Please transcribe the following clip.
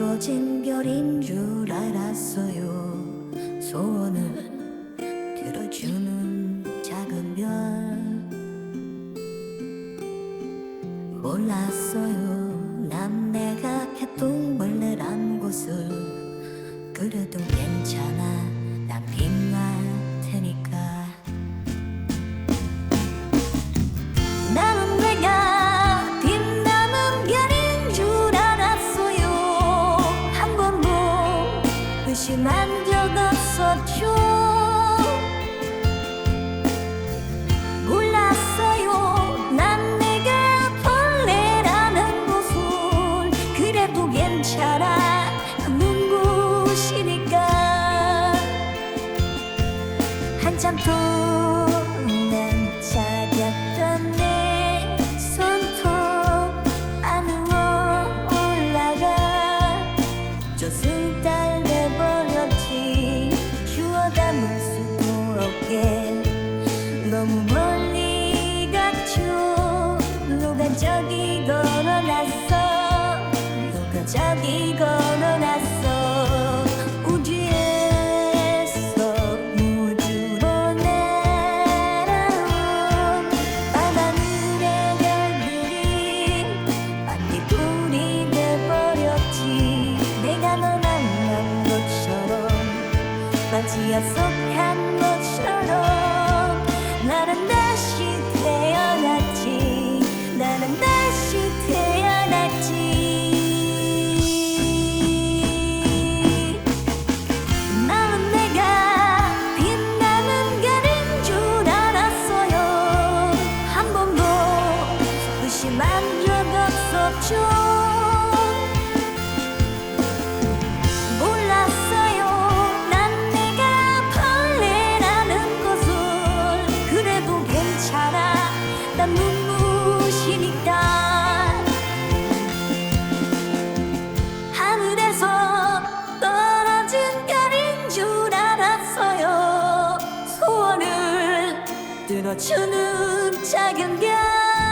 떨어진 별인 줄 알았어요. 소원을 들어주는 작은 별. 몰랐어요. 남내 괜찮아. 그 加一个。 흔들어주는 작은 별